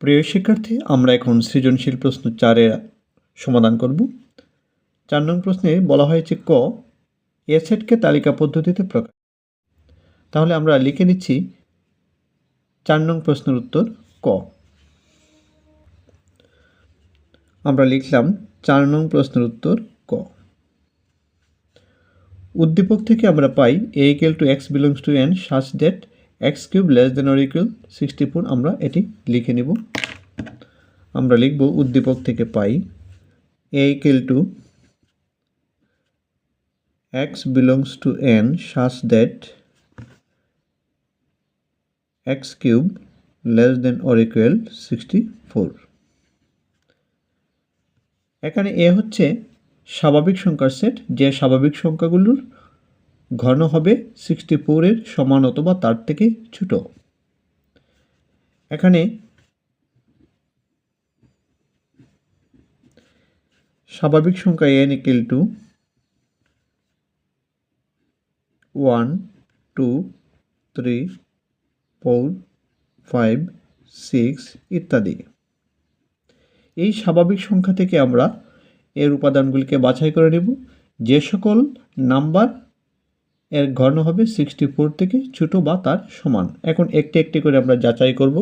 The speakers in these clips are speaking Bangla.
প্রিয় শিক্ষার্থী, আমরা এখন সৃজনশীল প্রশ্ন চারের সমাধান করব। চার নং প্রশ্নে বলা হয়েছে ক এ সেটকে তালিকা পদ্ধতিতে প্রকাশ তাহলে আমরা লিখে নিচ্ছি চার নং প্রশ্নের উত্তর ক। আমরা লিখলাম চার নং প্রশ্নের উত্তর ক। উদ্দীপক থেকে আমরা পাই A equal to X belongs to N such that X cube less than or equal sixty four আমরা এটি লিখে নেব। আমরা লিখব উদ্দীপক থেকে পাই A equal to belongs to N such that X cube less than or equal sixty four এখানে এ হচ্ছে স্বাভাবিক সংখ্যার সেট যে স্বাভাবিক সংখ্যাগুলোর ঘন হবে সিক্সটি ফোরের সমান অথবা তার থেকে ছোট। এখানে স্বাভাবিক সংখ্যা N equal to one two three four five six ইত্যাদি। এই স্বাভাবিক সংখ্যা থেকে আমরা এর উপাদানগুলিকে বাছাই করে নেব। যে সকল নাম্বার এর ঘন হবে সিক্সটি ফোর থেকে ছোটো বা তার সমান। এখন একটি একটি করে আমরা যাচাই করব।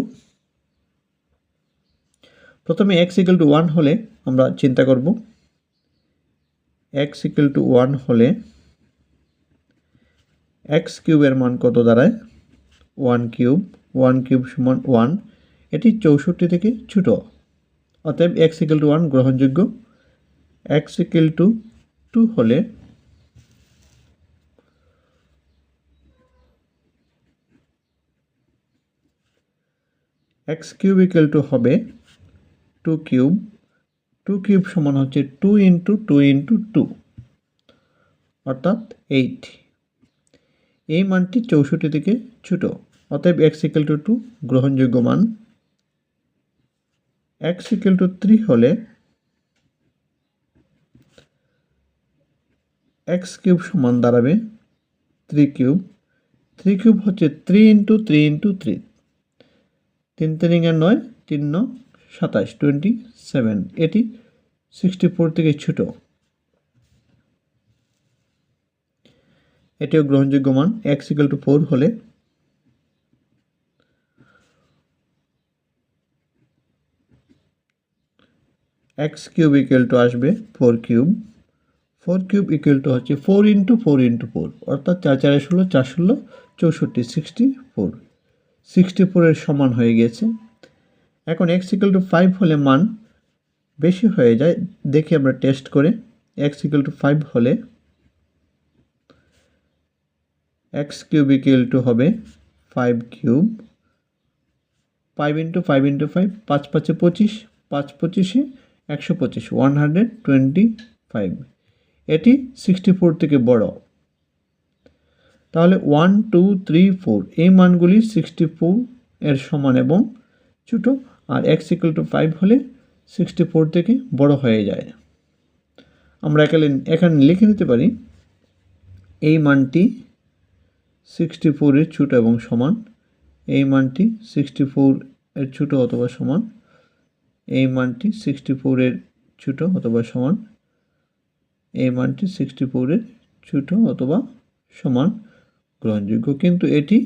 প্রথমে এক্স ইকুয়াল টু ওয়ান হলে আমরা চিন্তা করব। এক্স ইকুয়াল টু ওয়ান হলে এক্স কিউবের মান কত দাঁড়ায়? ওয়ান কিউব ওয়ান কিউব সমান ওয়ান এটি চৌষট্টি থেকে ছোটো। অতএব এক্স ইকুয়াল টু ওয়ান গ্রহণযোগ্য। এক্স ইকুয়াল টু টু হলে এক্স কিউব ইকুয়াল টু হবে টু কিউব টু কিউব সমান হচ্ছে two into two into two অর্থাৎ এইট এই মানটি চৌষট্টি থেকে ছোট, অতএব এক্স ইকুয়াল টু টু গ্রহণযোগ্য মান। এক্স ইকুয়াল টু থ্রি হলে এক্স কিউব সমান দাঁড়াবে থ্রি কিউব থ্রি কিউব হচ্ছে three into three into three তিন তিরিঙ্গা নয়, তিন ন সাতাশ টোয়েন্টি সেভেন এটি সিক্সটি ফোর থেকে ছোটো। এটিও গ্রহণযোগ্য মান এক্স ইকাল টু ফোর হলে এক্স কিউব ইকুয়াল টু আসবে four cube four cube equal to হচ্ছে four into four into four অর্থাৎ চার চারে ষোলো, চার ষোলো, চৌষট্টি সিক্সটি ফোর সিক্সটি ফোরের সমান হয়ে গিয়েছে এখন এক্স ইকুয়াল টু ফাইভ হলে মান বেশি হয়ে যায়, দেখি আমরা টেস্ট করে। এক্স ইকুয়াল টু ফাইভ হলে এক্স কিউব ইকুয়াল টু হবে five cube five into five into five পাঁচ পাঁচে পঁচিশ, পাঁচ পঁচিশে একশো পঁচিশ ওয়ান হান্ড্রেড টোয়েন্টি ফাইভ এটি সিক্সটি ফোর থেকে বড়। তাহলে ওয়ান টু থ্রি ফোর এই মানগুলি সিক্সটি ফোর এর সমান এবং ছোটো, আর এক্স ইকুয়াল টু ফাইভ হলে সিক্সটি ফোর থেকে বড় হয়ে যায়। আমরা এখানে এখানে লিখে নিতে পারি, এই মানটি সিক্সটি ফোরের ছোটো এবং সমান, এই মানটি সিক্সটি ফোর এর ছোটো অথবা সমান, এই মানটি সিক্সটি ফোরের ছোটো অথবা সমান, এই মানটি সিক্সটি ফোরের ছোটো অথবা সমান গ্রহণযোগ্য। কিন্তু এটি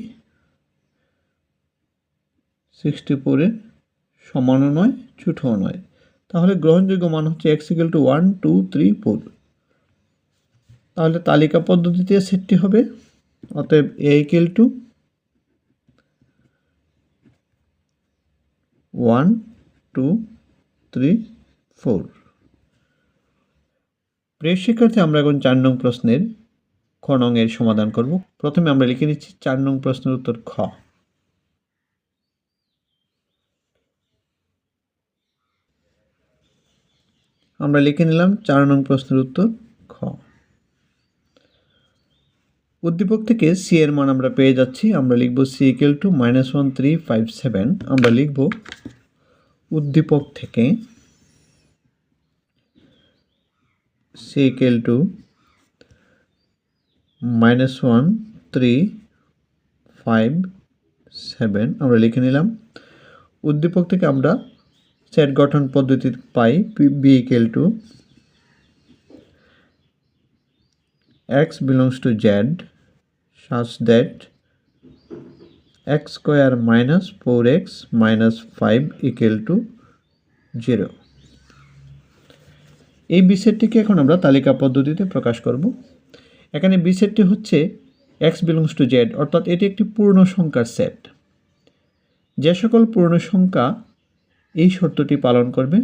সিক্সটি ফোরের সমানও নয়, ছোটও নয়। তাহলে গ্রহণযোগ্য মান হচ্ছে X equal to one two three four তাহলে তালিকা পদ্ধতিতে সেটটি হবে। অতএব A equal to one two three four প্রিয় শিক্ষার্থী, আমরা এখন চার নং প্রশ্নের খ নং এর সমাধান করব। প্রথমে আমরা লিখে নিচ্ছি চার নং প্রশ্নের উত্তর খ। আমরা লিখে নিলাম চার নং প্রশ্নের উত্তর খ। উদ্দীপক থেকে সি এর মান আমরা পেয়ে যাচ্ছি। আমরা লিখব C equal to minus one three five seven আমরা লিখব উদ্দীপক থেকে C equal to minus one three five seven আমরা লিখে নিলাম। উদ্দীপক থেকে আমরা সেট গঠন পদ্ধতি পাই B equal to x belongs to z such that x square minus 4x minus 5 equal to 0 এই বিসেটটিকে এখন আমরা তালিকা পদ্ধতিতে প্রকাশ করব। এখানে বি সেটটি হচ্ছে এক্স বিলংস টু জেড অর্থাৎ এটি একটি পূর্ণ সংখ্যার সেট যে সকল পূর্ণ সংখ্যা এই শর্তটি পালন করবে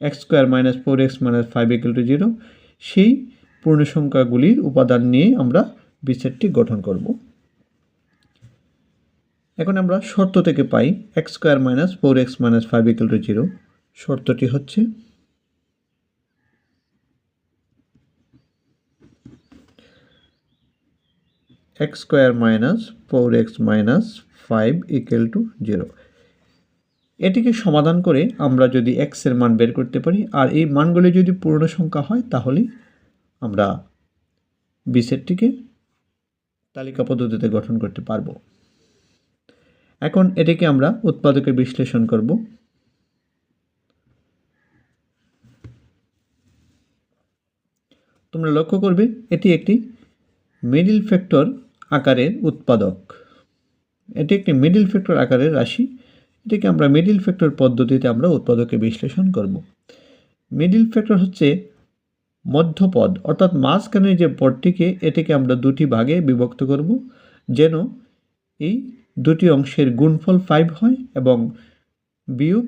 X square minus four X minus five equal to zero সেই পূর্ণ সংখ্যাগুলির উপাদান নিয়ে আমরা বিসেটটি গঠন করব। এখন আমরা শর্ত থেকে পাই X square minus four X minus five equal to zero শর্তটি হচ্ছে square minus four X minus five equal to zero এটিকে সমাধান করে আমরা যদি এক্সের মান বের করতে পারি, আর এই মানগুলি যদি পূর্ণ সংখ্যা হয় তাহলেই আমরা বিসেটটিকে তালিকা পদ্ধতিতে গঠন করতে পারব। এখন এটিকে আমরা উৎপাদকের বিশ্লেষণ করব। তোমরা লক্ষ্য করবে, এটি একটি মিডিল ফ্যাক্টর আকারের উৎপাদক। এটি একটি মিডিল ফ্যাক্টর আকারের রাশি। এটিকে আমরা মিডিল ফ্যাক্টর পদ্ধতিতে আমরা উৎপাদকে বিশ্লেষণ করব। মিডিল ফ্যাক্টর হচ্ছে মধ্যপদ, অর্থাৎ মাঝখানের যে পদটিকে এটিকে আমরা দুটি ভাগে বিভক্ত করব, যেন এই দুটি অংশের গুণফল ফাইভ হয় এবং বিয়োগ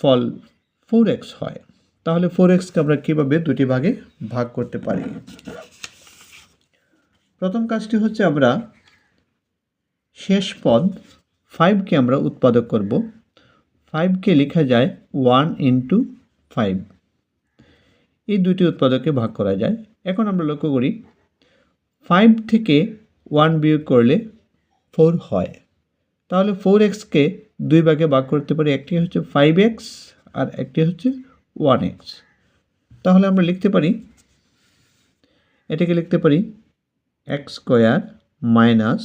ফল ফোর এক্স হয়। তাহলে ফোর এক্সকে আমরা কীভাবে দুটি ভাগে ভাগ করতে পারি? প্রথম কাজটি হচ্ছে আমরা শেষ পদ ফাইভকে আমরা উৎপাদক করব। ফাইভকে লেখা যায় ওয়ান ইন্টু ফাইভ এই দুটি উৎপাদককে ভাগ করা যায়। এখন আমরা লক্ষ্য করি ফাইভ থেকে ওয়ান বিয়োগ করলে ফোর হয়। তাহলে ফোর এক্সকে দুই ভাগে ভাগ করতে পারি, একটি হচ্ছে ফাইভ এক্স আর একটি হচ্ছে ওয়ান এক্স তাহলে আমরা লিখতে পারি, এটাকে লিখতে পারি X square minus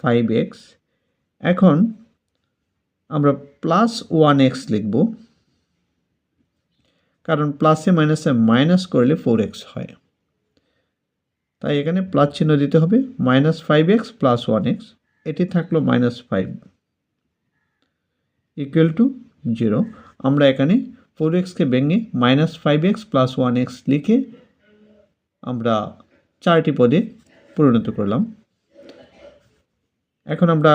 five X. এখন আমরা প্লাস ওয়ান এক্স লিখব। কারণ প্লাসে মাইনাসে মাইনাস করলে ফোর এক্স হয়। তাই এখানে প্লাস চিহ্ন দিতে হবে। Minus five X plus one X. এটি থাকল minus five. Equal to zero. আমরা এখানে ফোর এক্সকে ভেঙে minus five X plus one X লিখে আমরা চারটি পদে পরিণত করলাম। এখন আমরা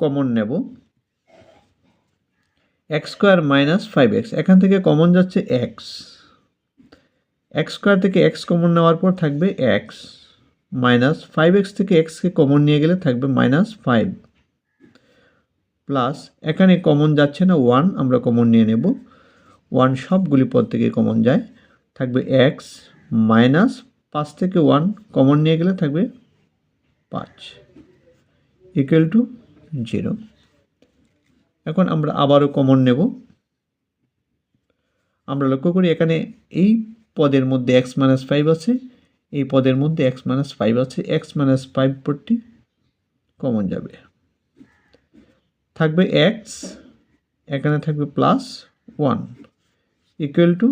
কমন নেব। X square minus five X এখান থেকে কমন যাচ্ছে এক্স এক্স স্কোয়ার থেকে এক্স কমন নেওয়ার পর থাকবে এক্স মাইনাস ফাইভ এক্স থেকে এক্সকে কমন নিয়ে গেলে থাকবে মাইনাস ফাইভ প্লাস এখানে কমন যাচ্ছে না ওয়ান আমরা কমন নিয়ে নেব। ওয়ান সবগুলি পদ থেকে কমন যায়। থাকবে এক্স মাইনাস পাঁচ থেকে ওয়ান কমন নিয়ে গেলে থাকবে পাঁচ ইকুয়াল টু জিরো এখন আমরা আবারও কমন নেব। আমরা লক্ষ্য করি এখানে এই পদের মধ্যে এক্স মাইনাস ফাইভ আছে, এই পদের মধ্যে এক্স মাইনাস ফাইভ আছে এক্স মাইনাস ফাইভ পদটি কমন যাবে। থাকবে এক্স এখানে থাকবে plus one equal to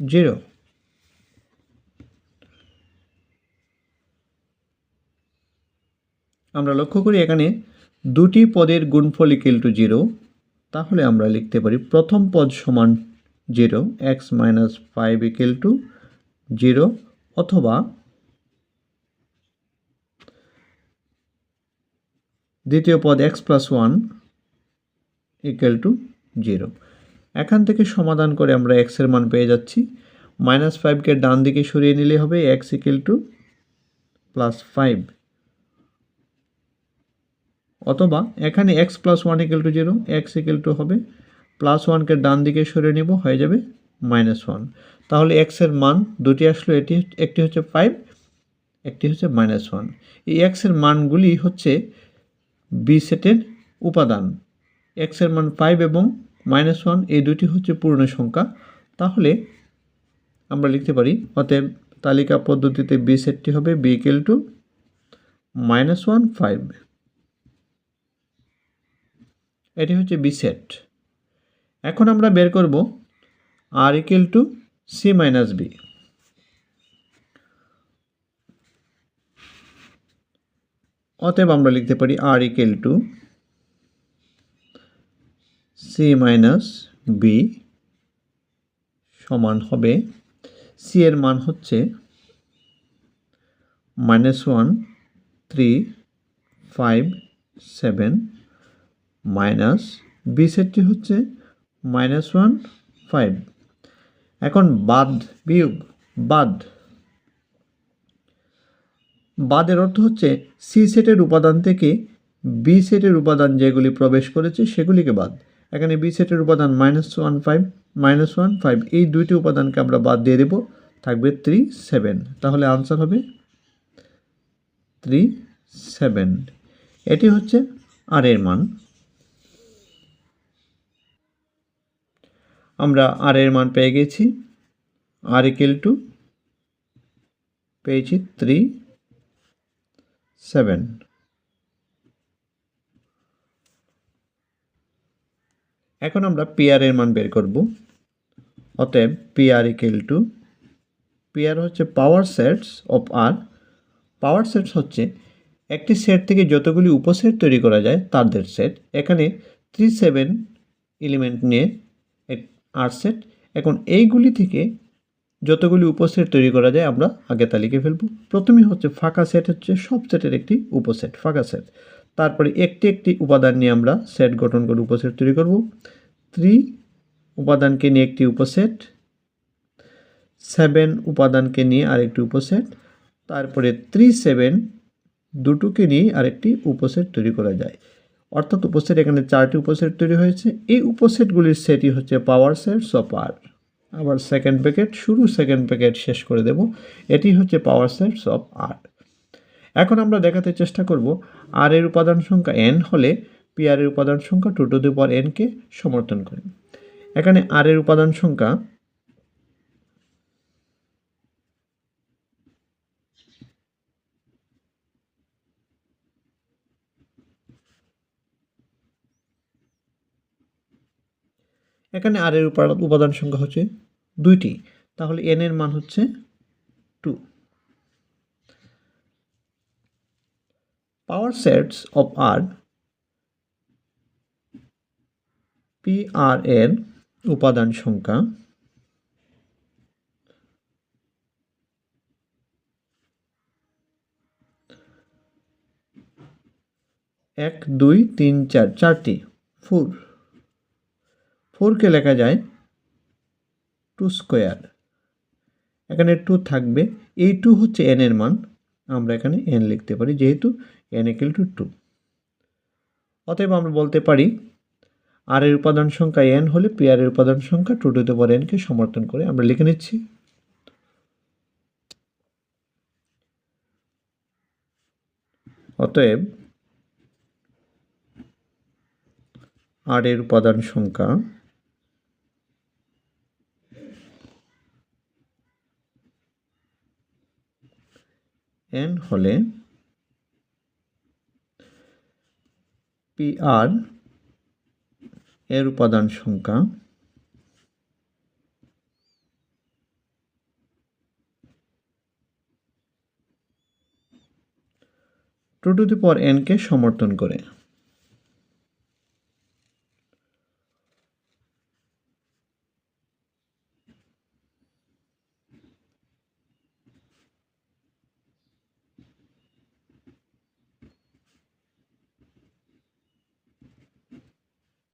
zero আমরা লক্ষ্য করি এখানে দুটি পদের গুণফল ইকুয়াল টু জিরো তাহলে আমরা লিখতে পারি প্রথম পদ সমান zero X minus five equal to zero অথবা দ্বিতীয় পদ X plus one equal to zero এখান থেকে সমাধান করে আমরা এক্সের মান পেয়ে যাচ্ছি। মাইনাস ফাইভকে ডান দিকে সরিয়ে নিলে হবে X equal to plus five অথবা এখানে X plus one equal to zero X equal to হবে প্লাস ওয়ানকে ডান দিকে সরে নেব, হয়ে যাবে মাইনাস ওয়ান তাহলে এক্সের মান দুটি আসলো, এটি একটি হচ্ছে ফাইভ একটি হচ্ছে মাইনাস ওয়ান এই এক্সের মানগুলি হচ্ছে বি সেটের উপাদান। এক্সের মান ফাইভ এবং মাইনাস ওয়ান এই দুটি হচ্ছে পূর্ণ সংখ্যা। তাহলে আমরা লিখতে পারি, অতএব তালিকা পদ্ধতিতে বি সেটটি হবে B equal to minus one five এটি হচ্ছে বি সেট এখন আমরা বের করব R equal to C minus B অতএব আমরা লিখতে পারি R equal to C minus B সমান হবে সি এর মান হচ্ছে minus one three five seven minus B সেটটি হচ্ছে মাইনাস ওয়ান ফাইভ। এখন বাদ বিয়োগ, বাদ। বাদের অর্থ হচ্ছে সি সেটের উপাদান থেকে বি সেটের উপাদান যেগুলি প্রবেশ করেছে সেগুলিকে বাদ। এখানে বি সেটের উপাদান minus one five, minus one five, এই দুইটি উপাদানকে আমরা বাদ দিয়ে দেব, থাকবে থ্রি সেভেন। তাহলে আনসার হবে থ্রি সেভেন। এটি হচ্ছে আর এর মান। আমরা আর এর মান পেয়ে গেছি। আর ইকেল টু পেয়েছি থ্রি সেভেন এখন আমরা পিআর এর মান বের করব। অতএব পিআর ইকেল টু পিআর হচ্ছে পাওয়ার সেটস অফ আর পাওয়ার সেটস হচ্ছে একটি সেট থেকে যতগুলি উপসেট তৈরি করা যায় তাদের সেট এখানে থ্রি সেভেন এলিমেন্ট নিয়ে আর সেট এখন এইগুলি থেকে যতগুলি উপসেট তৈরি করা যায়, আমরা আগে তালিকে ফেলব। প্রথমে হচ্ছে ফাঁকা সেট হচ্ছে, সব সেটের একটি উপসেট ফাঁকা সেট তারপরে একটি একটি উপাদান নিয়ে আমরা সেট গঠন করে উপসেট তৈরি করব। থ্রি উপাদানকে নিয়ে একটি উপসেট সেভেন উপাদানকে নিয়ে আরেকটি উপসেট তারপরে থ্রি সেভেন দুটোকে নিয়ে আরেকটি উপসেট তৈরি করা যায়। অর্থাৎ উপসেট এখানে চারটি উপসেট তৈরি হয়েছে। এই উপসেটগুলির সেটই হচ্ছে পাওয়ার সেটস অফ আর আবার সেকেন্ড প্যাকেট শুরু সেকেন্ড প্যাকেট শেষ করে দেব। এটি হচ্ছে পাওয়ার সেটস অফ আর এখন আমরা দেখাতে চেষ্টা করব আর এর উপাদান সংখ্যা এন হলে পি আর এর উপাদান সংখ্যা টু টু দি পাওয়ার এনকে সমর্থন করে। এখানে আর এর উপাদান সংখ্যা এখানে আর এর উপাদান সংখ্যা হচ্ছে দুইটি। তাহলে এন এর মান হচ্ছে two power sets of R P R এর উপাদান সংখ্যা এক, দুই, তিন, চার, চারটি। ফোর ফোরকে লেখা যায় টু স্কোয়ার। এখানে টু থাকবে। এই টু হচ্ছে এন এর মান। আমরা এখানে এন লিখতে পারি, যেহেতু এন একেল টু টু অতএব আমরা বলতে পারি আর এর উপাদান সংখ্যা এন হলে পি আর এর উপাদান সংখ্যা টু টু দ্য পাওয়ার এনকে সমর্থন করে আমরা লিখে নিচ্ছি। অতএব আর এর উপাদান সংখ্যা এন হলে পি আর এর উপাদান সংখ্যা টু টু দি পর এনকে সমর্থন করে।